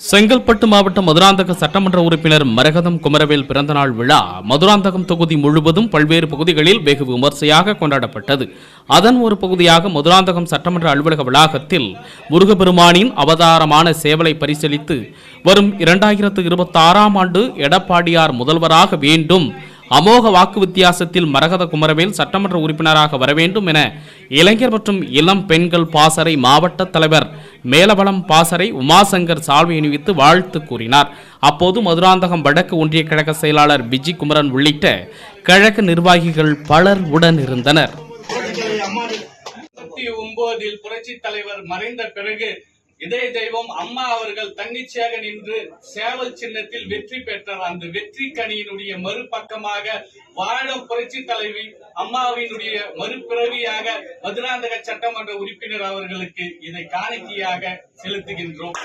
செங்கல்பட்டு மாவட்ட மதுராந்தக சட்டமன்ற உறுப்பினர் மரகதம் குமரவேல் பிறந்தநாள் விழா மதுராந்தகம் தொகுதி முழுவதும் பல்வேறு பகுதிகளில் வெகு விமர்சையாக கொண்டாடப்பட்டது. அதன் ஒரு பகுதியாக மதுராந்தகம் சட்டமன்ற அலுவலக வளாகத்தில் முருகப்பெருமானின் அவதாரமான சேவலை பரிசீலித்து வரும் இரண்டாயிரத்து இருபத்தி ஆறாம் ஆண்டு எடப்பாடியார் முதல்வராக வேண்டும் அமோக வாக்கு வித்தியாசத்தில் மரகத குமரவேல் சட்டமன்ற உறுப்பினராக வர வேண்டும் என இளைஞர் மற்றும் இளம் பெண்கள் பாசறை மாவட்ட தலைவர் மேலவளம் பாசறை உமாசங்கர் சால்வை அணிவித்து வாழ்த்து கூறினார். அப்போது மதுராந்தகம் வடக்கு ஒன்றிய கழக செயலாளர் பிஜி குமரன் உள்ளிட்ட கழக நிர்வாகிகள் பலர் உடன் இருந்தனர். ஒன்பதில் புரட்சி தலைவர் மறைந்த பிறகு இதய தெய்வம் அம்மா அவர்கள் தன்னிச்சையாக நின்று சேவல் சின்னத்தில் வெற்றி பெற்றார். அந்த வெற்றி கனியினுடைய மறுபக்கமாக வாழும் புரட்சி தலைவி அம்மாவினுடைய மறுபிறவியாக மதுராந்தக சட்டமன்ற உறுப்பினர் அவர்களுக்கு இதை காணிக்கையாக செலுத்துகின்றோம்.